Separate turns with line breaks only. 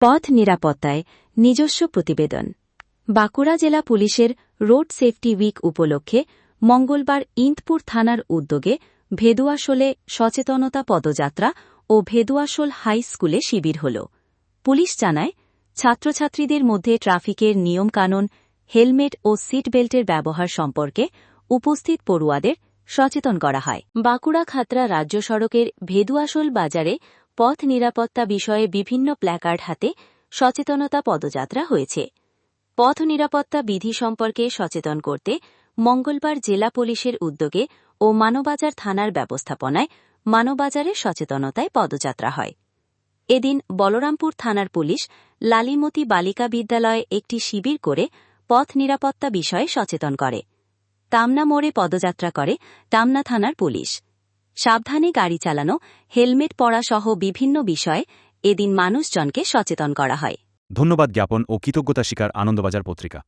পথ নিরাপত্তায় নিজস্ব প্রতিবেদন। বাঁকুড়া জেলা পুলিশের রোড সেফটি উইক উপলক্ষে মঙ্গলবার ইন্দপুর থানার উদ্যোগে ভেদুয়াশোলে সচেতনতা পদযাত্রা ও ভেদুয়াশোল হাই স্কুলে শিবির হল। পুলিশ জানায়, ছাত্রছাত্রীদের মধ্যে ট্রাফিকের নিয়মকানুন, হেলমেট ও সিট বেল্টের ব্যবহার সম্পর্কে উপস্থিত পড়ুয়াদের সচেতন করা হয়। বাঁকুড়া খাতরা রাজ্য সড়কের ভেদুয়াশোল বাজারে পথ নিরাপত্তা বিষয়ে বিভিন্ন প্ল্যাকার্ড হাতে সচেতনতা পদযাত্রা হয়েছে। পথ নিরাপত্তা বিধি সম্পর্কে সচেতন করতে মঙ্গলবার জেলা পুলিশের উদ্যোগে ও মানবাজার থানার ব্যবস্থাপনায় মানবাজারের সচেতনতায় পদযাত্রা হয়। এদিন বলরামপুর থানার পুলিশ লালিমতি বালিকা বিদ্যালয়ে একটি শিবির করে পথ নিরাপত্তা বিষয়ে সচেতন করে। তামনা মোড়ে পদযাত্রা করে তামনা থানার পুলিশ। সাবধানে গাড়ি চালানো, হেলমেট পরা সহ বিভিন্ন বিষয়ে এদিন মানুষজনকে সচেতন করা হয়।
ধন্যবাদ জ্ঞাপন ও কৃতজ্ঞতা শিকার আনন্দবাজার পত্রিকা।